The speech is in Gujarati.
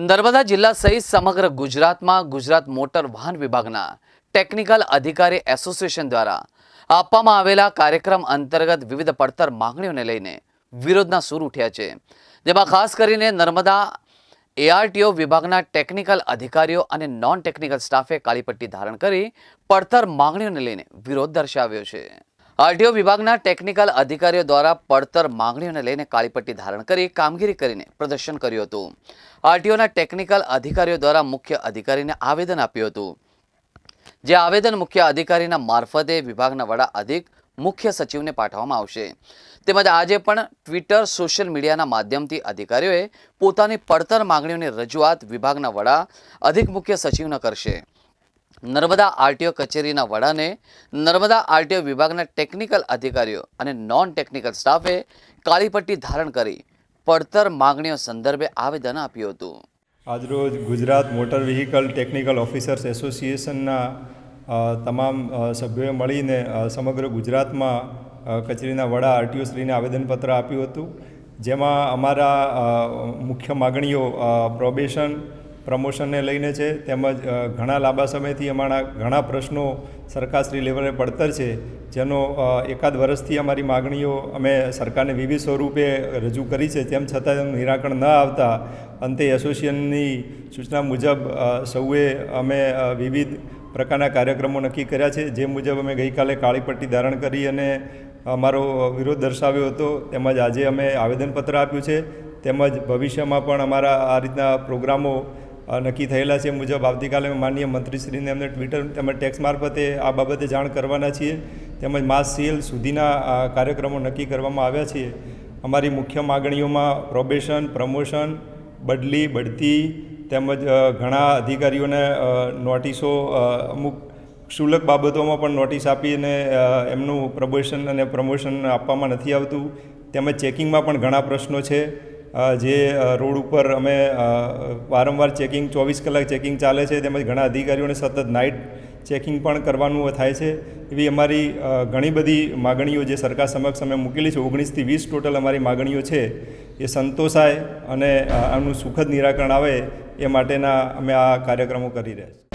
નર્મદા જિલ્લા સહિત સમગ્ર ગુજરાતમાં ગુજરાત મોટર વાહન વિભાગના ટેકનિકલ અધિકારી એસોસિએશન દ્વારા આપવામાં આવેલા કાર્યક્રમ અંતર્ગત વિવિધ પડતર માંગણીઓને લઈને વિરોધના સૂર ઉઠ્યા છે. જેમાં ખાસ કરીને નર્મદા એઆરટીઓ વિભાગના ટેકનિકલ અધિકારીઓ અને નોન ટેકનિકલ સ્ટાફે કાળીપટ્ટી ધારણ કરી પડતર માંગણીઓને લઈને વિરોધ દર્શાવ્યો છે. આરટીઓ વિભાગના ટેકનિકલ અધિકારીઓ દ્વારા પડતર માંગણીઓને લઈને કાળીપટ્ટી ધારણ કરી, કામગીરી કરીને પ્રદર્શન કર્યું હતું. આરટીઓના ટેકનિકલ અધિકારીઓ દ્વારા મુખ્ય અધિકારીને આવેદન આપ્યું હતું. જે આવેદન મુખ્ય અધિકારીના મારફતે વિભાગના વડા અધિક મુખ્ય સચિવને પાઠવવામાં આવશે. તેમજ આજે પણ ટ્વિટર, સોશિયલ મીડિયાના માધ્યમથી અધિકારીઓએ પોતાની પડતર માંગણીઓની રજૂઆત વિભાગના વડા અધિક મુખ્ય સચિવને કરશે. નર્મદા આરટીઓ કચેરીના વડાને નર્મદા આરટીઓ વિભાગના ટેકનિકલ અધિકારીઓ અને નોન ટેકનિકલ સ્ટાફે કાળીપટ્ટી ધારણ કરી પડતર માંગણીઓ સંદર્ભે આવેદન આપ્યું હતું. આજરોજ Gujarat motor vehicle technical officers એસોસિએશનના તમામ સભ્યોએ મળીને સમગ્ર ગુજરાતમાં કચેરીના વડા આરટીઓ શ્રીને આવેદનપત્ર આપ્યું હતું. જેમાં અમારા મુખ્ય માગણીઓ પ્રોબેશન પ્રમોશનને લઈને છે, તેમજ ઘણા લાંબા સમયથી અમારા ઘણા પ્રશ્નો સરકારશ્રી લેવલે પડતર છે, જેનો એકાદ વર્ષથી અમારી માગણીઓ અમે સરકારને વિવિધ સ્વરૂપે રજૂ કરી છે, તેમ છતાં તેનું નિરાકરણ ન આવતા, અંતે એસોસિએશનની સૂચના મુજબ સૌએ અમે વિવિધ પ્રકારના કાર્યક્રમો નક્કી કર્યા છે, જે મુજબ અમે ગઈકાલે કાળી પટ્ટી ધારણ કરી અને અમારો વિરોધ દર્શાવ્યો હતો, તેમજ આજે અમે આવેદનપત્ર આપ્યું છે, તેમજ ભવિષ્યમાં પણ અમારા આ રીતના પ્રોગ્રામો નક્કી થયેલા છે મુજબ આવતીકાલે માનનીય મંત્રીશ્રીને અમને ટ્વિટર તેમજ ટેક્સ મારફતે આ બાબતે જાણ કરવાના છીએ. તેમજ માસ સેલ સુધીના કાર્યક્રમો નક્કી કરવામાં આવ્યા છે અમારી મુખ્ય માગણીઓમાં પ્રોબેશન પ્રમોશન બદલી, બઢતી, તેમજ ઘણા અધિકારીઓને નોટિસો અમુક ક્ષુલક બાબતોમાં પણ નોટિસ આપીને એમનું પ્રમોશન અને પ્રમોશન આપવામાં નથી આવતું. તેમજ ચેકિંગમાં પણ ઘણા પ્રશ્નો છે. જે રોડ ઉપર અમે વારંવાર ચેકિંગ, ચોવીસ કલાક ચેકિંગ ચાલે છે, તેમજ ઘણા અધિકારીઓને સતત નાઇટ ચેકિંગ પણ કરવાનું થાય છે. એવી અમારી ઘણી બધી માગણીઓ જે સરકાર સમક્ષ અમે મૂકેલી છે. ઓગણીસથી વીસ ટોટલ અમારી માગણીઓ છે. એ સંતોષાય અને આનું સુખદ નિરાકરણ આવે એ માટેના અમે આ કાર્યક્રમો કરી રહ્યા છીએ.